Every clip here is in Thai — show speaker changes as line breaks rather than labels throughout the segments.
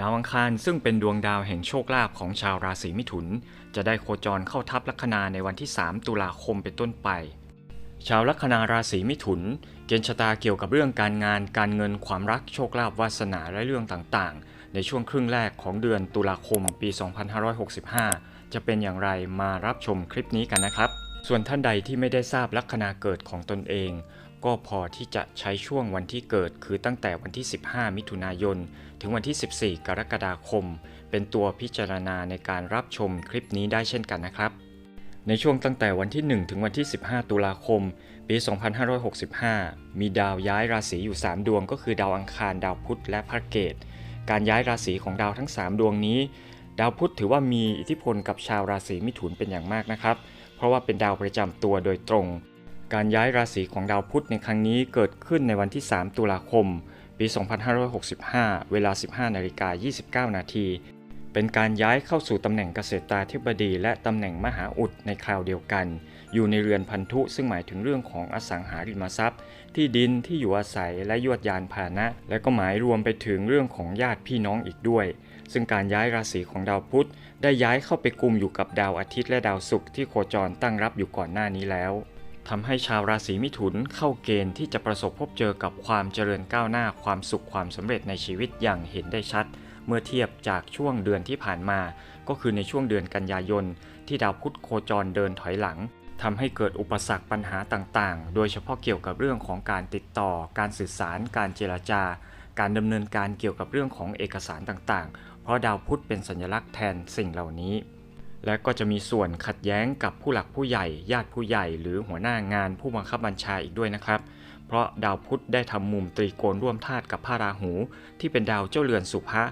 ดาวอังคารซึ่งเป็นดวงดาวแห่งโชคลาภของชาวราศีมิถุน จะได้โคจรเข้าทับลัคนาในวันที่ 3 ตุลาคมเป็นต้นไป ชาวลัคนาราศีมิถุน เกณฑ์ชะตาเกี่ยวกับเรื่องการงาน การเงินความรักโชคลาภวาสนาและเรื่องต่างๆ ในช่วงครึ่งแรกของเดือนตุลาคมปี 2565 จะเป็นอย่างไรมารับชมคลิปนี้กันนะครับ ส่วนท่านใดที่ไม่ได้ทราบลัคนาเกิดของตนเอง ก็พอที่จะใช้ช่วงวันที่เกิด คือตั้งแต่วันที่ 15 มิถุนายน ถึงวันที่ 14 กรกฎาคม เป็นตัวพิจารณาในการรับชมคลิปนี้ได้เช่นกันนะครับ ในช่วงตั้งแต่วันที่ 1 ถึงวันที่ 15 ตุลาคม ปี 2565 มีดาวย้ายราศีอยู่ 3 ดวง ก็คือดาวอังคาร ดาวพุธ และพระเกต การย้ายราศีของดาวทั้ง 3 ดวงนี้ ดาวพุธถือว่ามีอิทธิพลกับชาวราศีมิถุนเป็นอย่างมากนะครับ เพราะว่าเป็นดาวประจำตัวโดยตรง การย้ายราศีของดาวพุธในครั้งนี้เกิดขึ้นในวันที่ 3 ตุลาคม ปี 2565 เวลา 15นาฬิกา29 นาทีเป็นการย้ายเข้าสู่ตำแหน่งเกษตราธิบดี และตำแหน่งมหาอุดในคราวเดียวกัน อยู่ในเรือนพันธุซึ่งหมายถึงเรื่องของอสังหาริมทรัพย์ ที่ดินที่อยู่อาศัยและยวดยานพาหนะ และก็หมายรวมไปถึงเรื่องของญาติพี่น้องอีกด้วย ซึ่งการย้ายราศีของดาวพุธได้ย้ายเข้าไปกลุ่มอยู่กับดาวอาทิตย์และดาวศุกร์ที่โคจรตั้งรับอยู่ก่อนหน้านี้แล้ว ทำให้ชาวราศีมิถุนเข้าเกณฑ์ที่จะประสบพบเจอกับความเจริญก้าวหน้าความสุขความสำเร็จในชีวิตอย่างเห็นได้ชัด เมื่อเทียบจากช่วงเดือนที่ผ่านมา ก็คือในช่วงเดือนกันยายน ที่ดาวพุธโคจรเดินถอยหลังทำให้เกิดอุปสรรคปัญหาต่างๆ โดยเฉพาะเกี่ยวกับเรื่องของการติดต่อ การสื่อสาร การเจรจา การดำเนินการเกี่ยวกับเรื่องของเอกสารต่างๆ เพราะดาวพุธเป็นสัญลักษณ์แทนสิ่งเหล่านี้ และก็จะมีส่วนขัดแย้งกับผู้หลักผู้ใหญ่ ญาติผู้ใหญ่ หรือหัวหน้างานผู้บังคับบัญชาอีกด้วยนะครับ เพราะดาวพุธได้ทำมุมตรีโกณร่วมธาตุกับพระราหู ที่เป็นดาวเจ้าเรือนสุภะ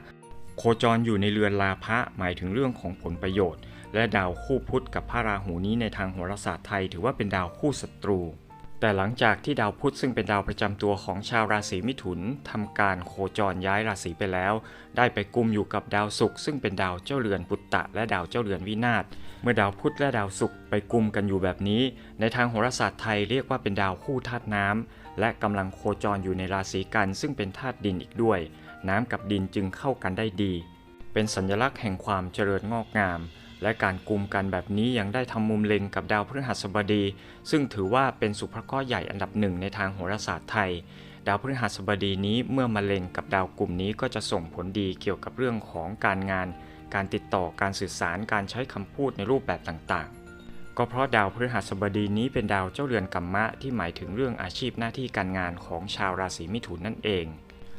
โคจรอยู่ในเรือนลาภะหมายถึงเรื่องของผลประโยชน์ และดาวคู่พุธกับพระราหูนี้ในทางโหราศาสตร์ไทย ถือว่าเป็นดาวคู่ศัตรู แต่หลังจากที่ดาวพุธซึ่งเป็นดาวประจำตัวของชาวราศีมิถุนทำการโคจรย้ายราศีไปแล้ว ได้ไปกุมอยู่กับดาวศุกร์ซึ่งเป็นดาวเจ้าเรือนปุตตะ และดาวเจ้าเรือนวินาศเมื่อดาวพุธและดาวศุกร์ไปกุมกันอยู่แบบนี้ ในทางโหราศาสตร์ไทยเรียกว่าเป็นดาวคู่ธาตุน้ำและกำลังโคจรอยู่ในราศีกัน ซึ่งเป็นธาตุดินอีกด้วย น้ำกับดินจึงเข้ากันได้ดี เป็นสัญลักษณ์แห่งความเจริญงอกงาม และการกลุ่มกันแบบนี้ยังได้ทำมุมเล็งกับดาวพฤหัสบดี ซึ่งถือว่าเป็นสุภเคราะห์ใหญ่อันดับหนึ่งในทางโหราศาสตร์ไทย ดาวพฤหัสบดีนี้เมื่อมาเล็งกับดาวกลุ่มนี้ก็จะส่งผลดีเกี่ยวกับเรื่องของการงาน การติดต่อการสื่อสารการใช้คำพูดในรูปแบบต่างๆ ก็เพราะดาวพฤหัสบดีนี้เป็นดาวเจ้าเรือนกัมมะที่หมายถึงเรื่องอาชีพหน้าที่การงานของชาวราศีมิถุนนั่นเอง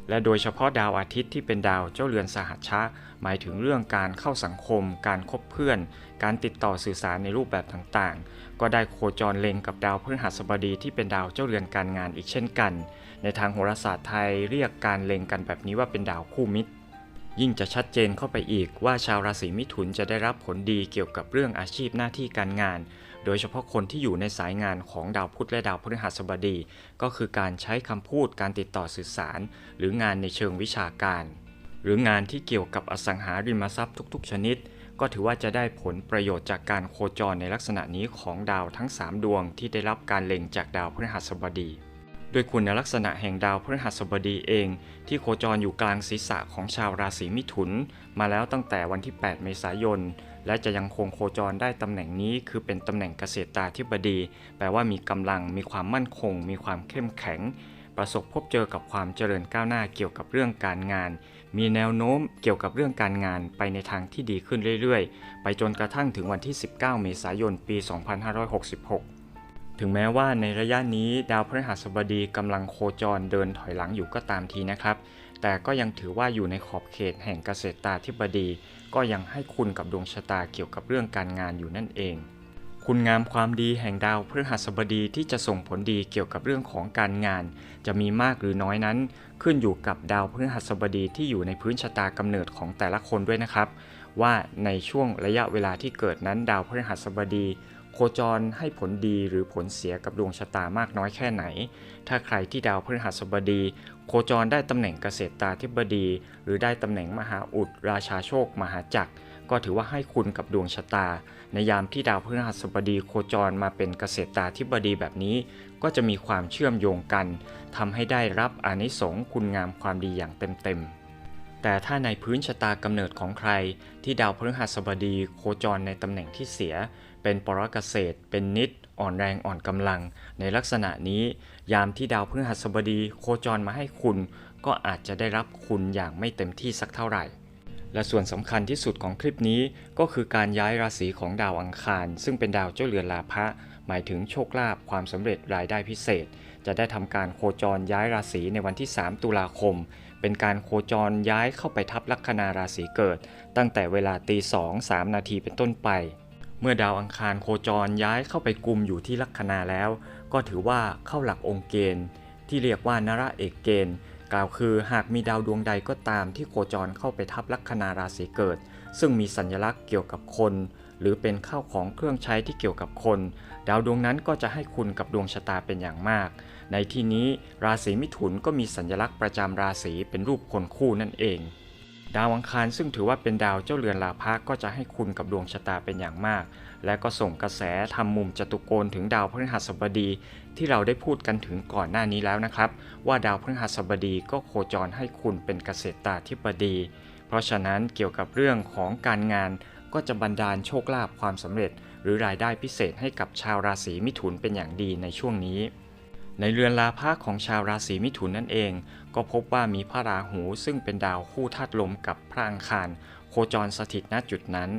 และโดยเฉพาะดาวอาทิตย์ที่เป็นดาวเจ้าเรือนสหัชชะ หมายถึงเรื่องการเข้าสังคม การคบเพื่อน การติดต่อสื่อสารในรูปแบบต่างๆ ก็ได้โคจรเล็งกับดาวพฤหัสบดีที่เป็นดาวเจ้าเรือนการงานอีกเช่นกัน ในทางโหราศาสตร์ไทยเรียกการเล็งกันแบบนี้ว่าเป็นดาวคู่มิตร ยิ่งจะชัดเจนเข้าไปอีกว่าชาวราศีมิถุนจะได้รับผลดีเกี่ยวกับเรื่องอาชีพหน้าที่การงาน โดยเฉพาะคนที่อยู่ในสายงานของดาวพุธและดาวพฤหัสบดี ก็คือการใช้คำพูดการติดต่อสื่อสาร หรืองานในเชิงวิชาการ หรืองานที่เกี่ยวกับอสังหาริมทรัพย์ทุก ๆ ชนิด ก็ถือว่าจะได้ผลประโยชน์จากการโคจรในลักษณะนี้ของดาวทั้ง 3 ดวงที่ได้รับการเล็งจากดาวพฤหัสบดีด้วยคุณลักษณะแห่งดาวพฤหัสบดีเอง ที่โคจรอยู่กลางศีรษะของชาวราศีมิถุน มาแล้วตั้งแต่วันที่ 8 เมษายน และจะยังคงโคจรได้ตำแหน่งนี้ คือเป็นตำแหน่งเกษตราธิบดี แปลว่ามีกำลังมีความมั่นคง มีความเข้มแข็ง ประสบพบเจอกับความเจริญก้าวหน้าเกี่ยวกับเรื่องการงาน มีแนวโน้มเกี่ยวกับเรื่องการงานไปในทางที่ดีขึ้นเรื่อยๆ ไปจนกระทั่งถึงวันที่ 19 เมษายน ปี 2566ถึงแม้ว่าในระยะนี้ดาวพฤหัสบดีกำลังโคจรเดินถอยหลังอยู่ก็ตามทีนะครับ แต่ก็ยังถือว่าอยู่ในขอบเขตแห่งเกษตราธิบดี ก็ยังให้คุณกับดวงชะตาเกี่ยวกับเรื่องการงานอยู่นั่นเอง คุณงามความดีแห่งดาวพฤหัสบดีที่จะส่งผลดีเกี่ยวกับเรื่องของการงาน จะมีมากหรือน้อยนั้น ขึ้นอยู่กับดาวพฤหัสบดีที่อยู่ในพื้นชะตากำเนิดของแต่ละคนด้วยนะครับ ว่าในช่วงระยะเวลาที่เกิดนั้นดาวพฤหัสบดีโคจรให้ผลดีหรือผลเสียกับดวงชะตามากน้อยแค่ไหน ถ้าใครที่ดาวพฤหัสบดี โคจรได้ตำแหน่งเกษตราธิบดี หรือได้ตำแหน่งมหาอุด ราชาโชค มหาจักร ก็ถือว่าให้คุณกับดวงชะตา ในยามที่ดาวพฤหัสบดีโคจรมาเป็นเกษตราธิบดีแบบนี้ ก็จะมีความเชื่อมโยงกันทำให้ได้รับอานิสงส์คุณงามความดีอย่างเต็มๆแต่ถ้าในพื้นชะตากำเนิดของใคร ที่ดาวพฤหัสบดีโคจรในตำแหน่งที่เสีย เป็นปรกเกษตร เป็นนิด อ่อนแรงอ่อนกำลัง ในลักษณะนี้ ยามที่ดาวพฤหัสบดีโคจรมาให้คุณ ก็อาจจะได้รับคุณอย่างไม่เต็มที่สักเท่าไหร่ และส่วนสำคัญที่สุดของคลิปนี้ก็คือการย้ายราศีของดาวอังคาร ซึ่งเป็นดาวเจ้าเรือนลาภะหมายถึงโชคลาภความสำเร็จรายได้พิเศษ จะได้ทำการโคจรย้ายราศีในวันที่ 3 ตุลาคม เป็นการโคจรย้ายเข้าไปทับลัคนาราศีเกิด ตั้งแต่เวลาตีสองสามนาทีเป็นต้นไป เมื่อดาวอังคารโคจรย้ายเข้าไปกลุ่มอยู่ที่ลัคนาแล้ว ก็ถือว่าเข้าหลักองค์เกณฑ์ ที่เรียกว่านระเอกเกณฑ์ กล่าวคือหากมีดาวดวงใดก็ตามที่โคจรเข้าไปทับลัคนาราศีเกิด ซึ่งมีสัญลักษณ์เกี่ยวกับคน หรือเป็นข้าวของเครื่องใช้ที่เกี่ยวกับคน ดาวดวงนั้นก็จะให้คุณกับดวงชะตาเป็นอย่างมาก ในที่นี้ราศีมิถุนก็มีสัญลักษณ์ประจำราศีเป็นรูปคนคู่นั่นเอง ดาวอังคารซึ่งถือว่าเป็นดาวเจ้าเรือนลาภะก็จะให้คุณกับดวงชะตาเป็นอย่างมาก และก็ส่งกระแสทำมุมจตุโกณถึงดาวพฤหัสบดี ที่เราได้พูดกันถึงก่อนหน้านี้แล้วนะครับ ว่าดาวพฤหัสบดีก็โคจรให้คุณเป็นเกษตราธิบดี เพราะฉะนั้นเกี่ยวกับเรื่องของการงานก็จะบันดาลโชคลาภความสำเร็จ หรือรายได้พิเศษให้กับชาวราศีมิถุนเป็นอย่างดีในช่วงนี้ ในเรือนลาภะของชาวราศีมิถุนนั่นเอง ก็พบว่ามีพระราหูซึ่งเป็นดาวคู่ธาตุลมกับพระอังคาร โคจรสถิตณจุดนั้น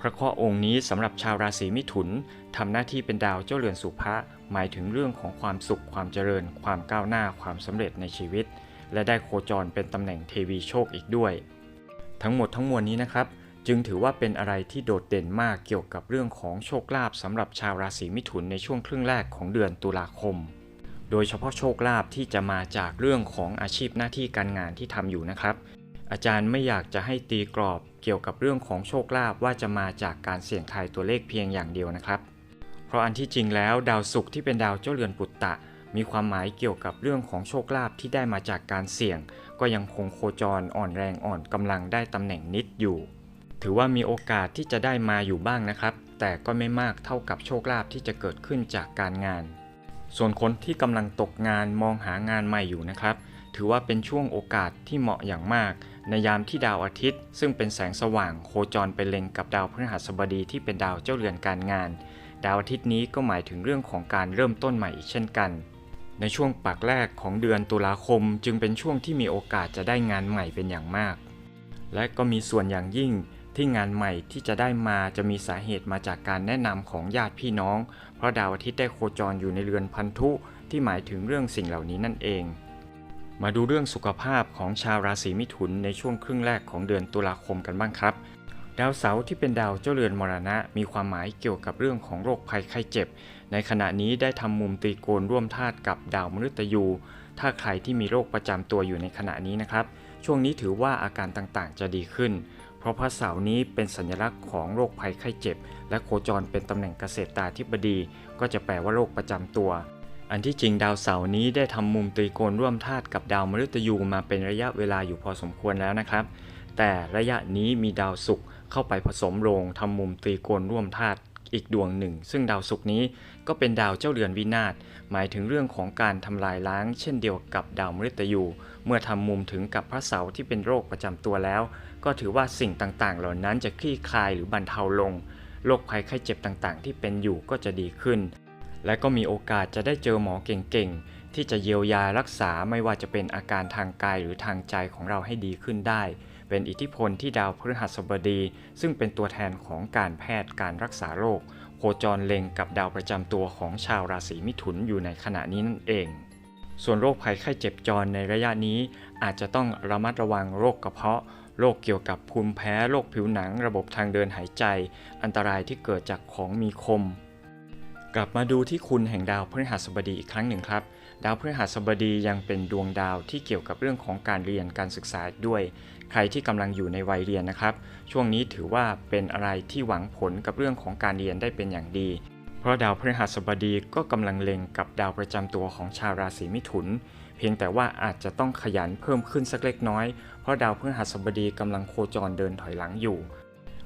พระเคราะห์องค์นี้สำหรับชาวราศีมิถุนทำหน้าที่เป็นดาวเจ้าเรือนสุภะหมายถึงเรื่องของความสุขความเจริญ ความก้าวหน้าความสำเร็จในชีวิต และได้โคจรเป็นตำแหน่งเทวีโชคอีกด้วย ทั้งหมดทั้งมวลนี้นะครับจึงถือว่าเป็นอะไรที่โดดเด่นมากเกี่ยวกับเรื่องของโชคลาภสำหรับชาวราศีมิถุนในช่วงครึ่งแรกของเดือนตุลาคม โดยเฉพาะโชคลาภที่จะมาจากเรื่องของอาชีพหน้าที่การงานที่ทำอยู่นะครับ อาจารย์ไม่อยากจะให้ตีกรอบเกี่ยวกับเรื่องของโชคลาภว่าจะมาจากการเสี่ยงทายตัวเลขเพียงอย่างเดียวนะครับ เพราะอันที่จริงแล้วดาวศุกร์ที่เป็นดาวเจ้าเรือนปุตตะ มีความหมายเกี่ยวกับเรื่องของโชคลาภที่ได้มาจากการเสี่ยง ก็ยังคงโคจรอ่อนแรงอ่อนกำลังได้ตำแหน่งนิดอยู่ ถือว่ามีโอกาสที่จะได้มาอยู่บ้างนะครับ แต่ก็ไม่มากเท่ากับโชคลาภที่จะเกิดขึ้นจากการงาน ส่วนคนที่กำลังตกงานมองหางานใหม่อยู่นะครับ ถือว่าเป็นช่วงโอกาสที่เหมาะอย่างมาก ในยามที่ดาวอาทิตย์ ซึ่งเป็นแสงสว่างโคจรไปเล็งกับดาวพฤหัสบดีที่เป็นดาวเจ้าเรือนการงาน ดาวอาทิตย์นี้ก็หมายถึงเรื่องของการเริ่มต้นใหม่อีกเช่นกัน ในช่วงปากแรกของเดือนตุลาคมจึงเป็นช่วงที่มีโอกาสจะได้งานใหม่เป็นอย่างมาก และก็มีส่วนอย่างยิ่ง ที่งานใหม่ที่จะได้มาจะมีสาเหตุมาจากการแนะนำของญาติพี่น้อง เพราะดาวอาทิตย์ได้โคจรอยู่ในเรือนพันธุ ที่หมายถึงเรื่องสิ่งเหล่านี้นั่นเอง มาดูเรื่องสุขภาพของชาวราศีมิถุนในช่วงครึ่งแรกของเดือนตุลาคมกันบ้างครับ ดาวเสาร์ที่เป็นดาวเจ้าเรือนมรณะ มีความหมายเกี่ยวกับเรื่องของโรคภัยไข้เจ็บ ในขณะนี้ได้ทำมุมตีโกณร่วมธาตุกับดาวมฤตยูถ้าใครที่มีโรคประจำตัวอยู่ในขณะนี้นะครับ ช่วงนี้ถือว่าอาการต่างๆ จะดีขึ้น เพราะพระเสาร์นี้เป็นสัญลักษณ์ของโรคภัยไข้เจ็บ และโคจรเป็นตำแหน่งเกษตราธิบดี ก็จะแปลว่าโรคประจำตัว อันที่จริงดาวเสาร์นี้ได้ทำมุมตรีโกณร่วมธาตุกับดาวมฤตยูมาเป็นระยะเวลาอยู่พอสมควรแล้วนะครับ แต่ระยะนี้มีดาวศุกร์เข้าไปผสมโรงทำมุมตรีโกณร่วมธาตุอีกดวงหนึ่ง ซึ่งดาวศุกร์นี้ก็เป็นดาวเจ้าเรือนวินาศหมายถึงเรื่องของการทำลายล้าง เช่นเดียวกับดาวมฤตยู เมื่อทำมุมถึงกับพระเสาร์ที่เป็นโรคประจำตัวแล้ว ก็ถือว่าสิ่งต่างๆ เหล่านั้นจะคลี่คลายหรือบรรเทาลง โรคภัยไข้เจ็บต่างๆ ที่เป็นอยู่ก็จะดีขึ้น และก็มีโอกาสจะได้เจอหมอเก่งๆ ที่จะเยียวยารักษาไม่ว่าจะเป็นอาการทางกายหรือทางใจของเราให้ดีขึ้นได้ เป็นอิทธิพลที่ดาวพฤหัสบดี ซึ่งเป็นตัวแทนของการแพทย์การรักษาโรคโคจรเล็งกับดาวประจำตัวของชาวราศีมิถุนอยู่ในขณะนี้นั่นเองส่วนโรคภัยไข้เจ็บจรในระยะนี้ อาจจะต้องระมัดระวังโรคกระเพาะ โรคเกี่ยวกับภูมิแพ้โรคผิวหนัง ระบบทางเดินหายใจ อันตรายที่เกิดจากของมีคม กลับมาดูที่คุณแห่งดาวพฤหัสบดีอีกครั้งหนึ่งครับ ดาวพฤหัสบดียังเป็นดวงดาวที่เกี่ยวกับเรื่องของการเรียนการศึกษาด้วย ใครที่กำลังอยู่ในวัยเรียนนะครับ ช่วงนี้ถือว่าเป็นอะไรที่หวังผลกับเรื่องของการเรียนได้เป็นอย่างดีเพราะดาวพฤหัสบดีก็กำลังเล็งกับดาวประจำตัวของชาวราศีมิถุน เพียงแต่ว่าอาจจะต้องขยันเพิ่มขึ้นสักเล็กน้อย เพราะดาวพฤหัสบดีกำลังโคจรเดินถอยหลังอยู่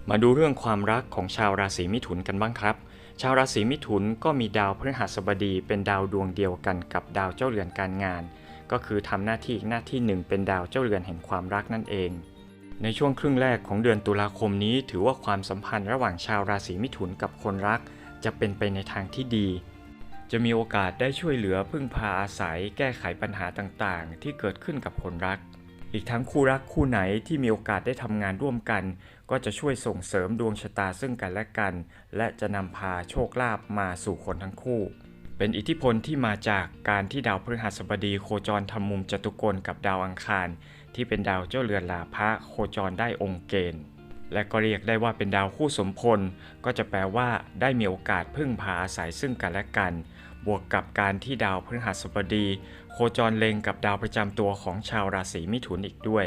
มาดูเรื่องความรักของชาวราศีมิถุนกันบ้างครับ ชาวราศีมิถุนก็มีดาวพฤหัสบดีเป็นดาวดวงเดียวกันกับดาวเจ้าเรือนการงาน ก็คือทำหน้าที่อีกหน้าที่หนึ่งเป็นดาวเจ้าเรือนแห่งความรักนั่นเอง ในช่วงครึ่งแรกของเดือนตุลาคมนี้ ถือว่าความสัมพันธ์ระหว่างชาวราศีมิถุนกับคนรัก จะเป็นไปในทางที่ดีจะมีโอกาสได้ช่วยเหลือพึ่งพาอาศัยแก้ไขปัญหาต่างๆ ที่เกิดขึ้นกับคนรัก อีกทั้งคู่รักคู่ไหนที่มีโอกาสได้ทำงานร่วมกัน ก็จะช่วยส่งเสริมดวงชะตาซึ่งกันและกัน และจะนำพาโชคลาภมาสู่คนทั้งคู่ เป็นอิทธิพลที่มาจากการที่ดาวพฤหัสบดีโคจรทำมุมจตุกรกับดาวอังคาร ที่เป็นดาวเจ้าเรือนลาภะโคจรได้องค์เกณฑ์และก็เรียกได้ว่าเป็นดาวคู่สมพล ก็จะแปลว่าได้มีโอกาสพึ่งพาอาศัยซึ่งกันและกัน บวกกับการที่ดาวพฤหัสบดี คจรเล็งกับดาวประจำตัวของชาวราศีมิถุนอีกด้วย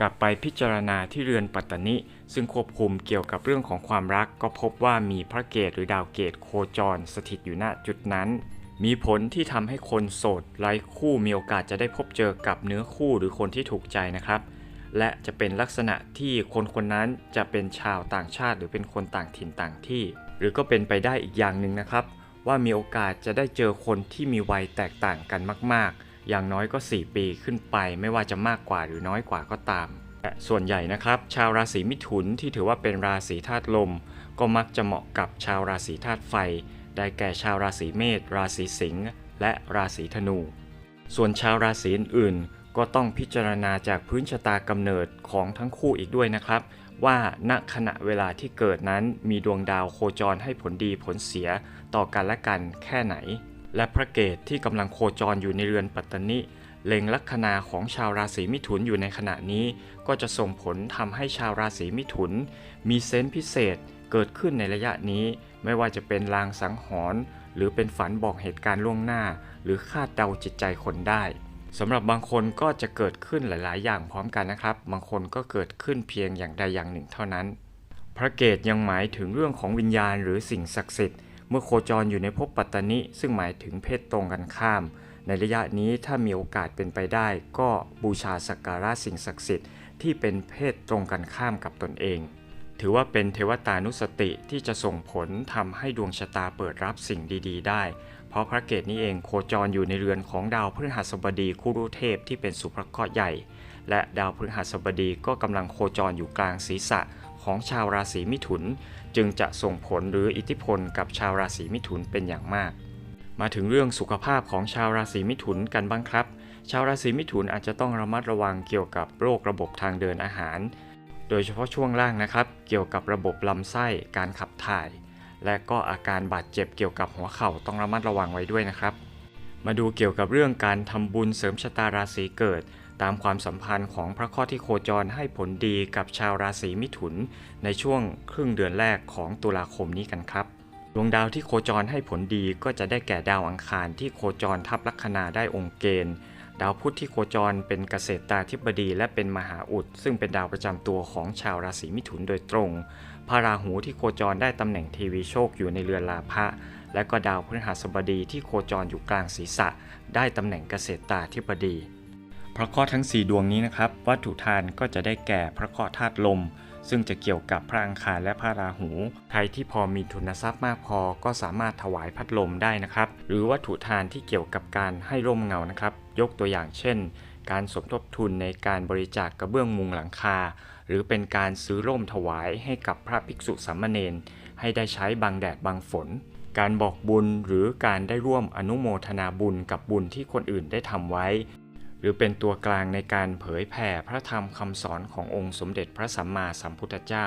กลับไปพิจารณาที่เรือนปัตตนิ ซึ่งควบคุมเกี่ยวกับเรื่องของความรัก ก็พบว่ามีพระเกตหรือดาวเกตโคจรสถิตอยู่ณจุดนั้น มีผลที่ทำให้คนโสดไร้คู่มีโอกาสจะได้พบเจอกับเนื้อคู่หรือคนที่ถูกใจนะครับ และจะเป็นลักษณะที่คนคนนั้นจะเป็นชาวต่างชาติ หรือเป็นคนต่างถิ่นต่างที่ หรือก็เป็นไปได้อีกอย่างหนึ่งนะครับ ว่ามีโอกาสจะได้เจอคนที่มีวัยแตกต่างกันมาก ๆ อย่างน้อยก็ 4 ปีขึ้นไป ไม่ว่าจะมากกว่าหรือน้อยกว่าก็ตามแต่ส่วนใหญ่นะครับ ชาวราศีมิถุนที่ถือว่าเป็นราศีธาตุลม ก็มักจะเหมาะกับชาวราศีธาตุไฟ ได้แก่ชาวราศีเมษราศีสิงห์และราศีธนู ส่วนชาวราศีอื่นๆก็ต้องพิจารณาจากพื้นชะตากำเนิดของทั้งคู่อีกด้วยนะครับ ว่าณขณะเวลาที่เกิดนั้นมีดวงดาวโคจรให้ผลดีผลเสีย ต่อกันและกันแค่ไหน และพระเกตที่กำลังโคจรอยู่ในเรือนปัตตนิเล็งลัคนาของชาวราศีมิถุนอยู่ในขณะนี้ ก็จะส่งผลทำให้ชาวราศีมิถุน มีเซนส์พิเศษเกิดขึ้นในระยะนี้ ไม่ว่าจะเป็นลางสังหรณ์หรือเป็นฝันบอกเหตุการณ์ล่วงหน้า หรือคาดเดาจิตใจคนได้สำหรับบางคนก็จะเกิดขึ้นหลาย ๆ อย่างพร้อมกันนะครับ บางคนก็เกิดขึ้นเพียงอย่างใดอย่างหนึ่งเท่านั้น พระเกตยังหมายถึงเรื่องของวิญญาณหรือสิ่งศักดิ์สิทธิ์ เมื่อโคจรอยู่ในภพปัตตนิซึ่งหมายถึงเพศตรงกันข้าม ในระยะนี้ถ้ามีโอกาสเป็นไปได้ ก็บูชาสักการะสิ่งศักดิ์สิทธิ์ที่เป็นเพศตรงกันข้ามกับตนเอง ถือว่าเป็นเทวตานุสติที่จะส่งผลทำให้ดวงชะตาเปิดรับสิ่งดี ๆ ได้ เพราะพระเกตนี้เองโคจรอยู่ในเรือนของดาวพฤหัสบดีคุรุเทพที่เป็นสุภเคราะห์ใหญ่ และดาวพฤหัสบดีก็กำลังโคจรอยู่กลางศีรษะของชาวราศีมิถุน จึงจะส่งผลหรืออิทธิพลกับชาวราศีมิถุนเป็นอย่างมาก มาถึงเรื่องสุขภาพของชาวราศีมิถุนกันบ้างครับ ชาวราศีมิถุนอาจจะต้องระมัดระวังเกี่ยวกับโรคระบบทางเดินอาหาร โดยเฉพาะช่วงล่างนะครับ เกี่ยวกับระบบลำไส้การขับถ่าย และก็อาการบาดเจ็บเกี่ยวกับหัวเข่าต้องระมัดระวังไว้ด้วยนะครับ มาดูเกี่ยวกับเรื่องการทำบุญเสริมชะตาราศีเกิด ตามความสัมพันธ์ของพระข้อที่โคจรให้ผลดีกับชาวราศีมิถุน ในช่วงครึ่งเดือนแรกของตุลาคมนี้กันครับดวงดาวที่โคจรให้ผลดีก็จะได้แก่ดาวอังคารที่โคจรทับลัคนาได้องค์เกณฑ์ ดาวพุธที่โคจรเป็นเกษตราธิบดีและเป็นมหาอุด ซึ่งเป็นดาวประจำตัวของชาวราศีมิถุนโดยตรง พระราหูที่โคจรได้ตำแหน่งเทวีโชคอยู่ในเรือนลาภะและก็ดาวพฤหัสบดีที่โคจรอยู่กลางศีรษะ ได้ตำแหน่งเกษตราธิบดี พระเคราะห์ทั้ง 4 ดวงนี้นะครับ วัตถุทานก็จะได้แก่พระเคราะห์ธาตุลม ซึ่งจะเกี่ยวกับพระอังคารและพระราหู ใครที่พอมีทุนทรัพย์มากพอก็สามารถถวายพัดลมได้นะครับ หรือวัตถุทานที่เกี่ยวกับการให้ร่มเงานะครับ ยกตัวอย่างเช่น การสมทบทุนในการบริจาคกกระเบื้องมุงหลังคา หรือเป็นการซื้อร่มถวายให้กับพระภิกษุสามเณรให้ได้ใช้บังแดดบังฝนการบอกบุญหรือการได้ร่วมอนุโมทนาบุญกับบุญที่คนอื่นได้ทำไว้ หรือเป็นตัวกลางในการเผยแผ่พระธรรมคำสอนขององค์สมเด็จพระสัมมาสัมพุทธเจ้า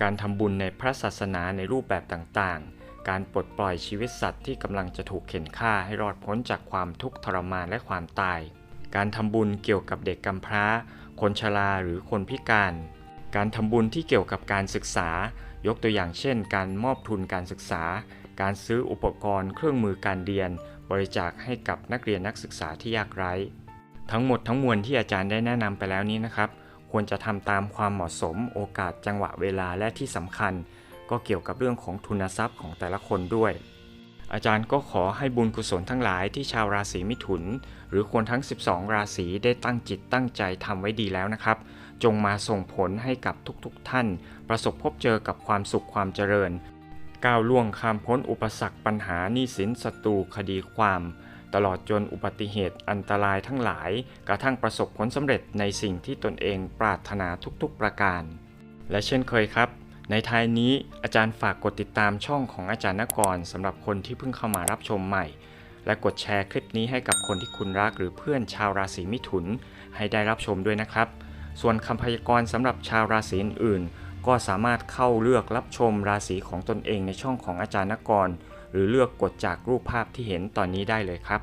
การทำบุญในพระศาสนาในรูปแบบต่างๆ การปลดปล่อยชีวิตสัตว์ที่กำลังจะถูกเข็นฆ่าให้รอดพ้นจากความทุกข์ทรมานและความตาย การทำบุญเกี่ยวกับเด็กกำพร้า คนชราหรือคนพิการ การทำบุญที่เกี่ยวกับการศึกษา ยกตัวอย่างเช่น การมอบทุนการศึกษา การซื้ออุปกรณ์เครื่องมือการเรียน บริจาคให้กับนักเรียนนักศึกษาที่ยากไร้ ทั้งหมดทั้งมวลที่อาจารย์ได้แนะนำไปแล้วนี้นะครับ ควรจะทำตามความเหมาะสมโอกาสจังหวะเวลาและที่สำคัญ ก็เกี่ยวกับเรื่องของทุนทรัพย์ของแต่ละคนด้วย อาจารย์ก็ขอให้บุญกุศลทั้งหลายที่ชาวราศีมิถุน หรือคนทั้ง 12 ราศีได้ตั้งจิตตั้งใจทำไว้ดีแล้วนะครับ จงมาส่งผลให้กับทุกๆทท่าน ประสบพบเจอกับความสุขความเจริญ ก้าวล่วงข้ามพ้นอุปสรรคปัญหาหนี้สินศัตรูคดีความ ตลอดจนอุบัติเหตุอันตรายทั้งหลาย กระทั่งประสบผลสำเร็จในสิ่งที่ตนเองปรารถนาทุกๆประการ และเช่นเคยครับ ในท้ายนี้อาจารย์ฝากกดติดตามช่องของอาจารย์นกรสำหรับคนที่เพิ่งเข้ามารับชมใหม่ และกดแชร์คลิปนี้ให้กับคนที่คุณรักหรือเพื่อนชาวราศีมิถุน ให้ได้รับชมด้วยนะครับ ส่วนคำพยากรณ์สำหรับชาวราศีอื่นก็สามารถเข้าเลือกรับชมราศีของตนเองในช่องของอาจารย์นกร รือเลือกกดจากรูปภาพที่เห็นตอนนี้ได้เลยครับ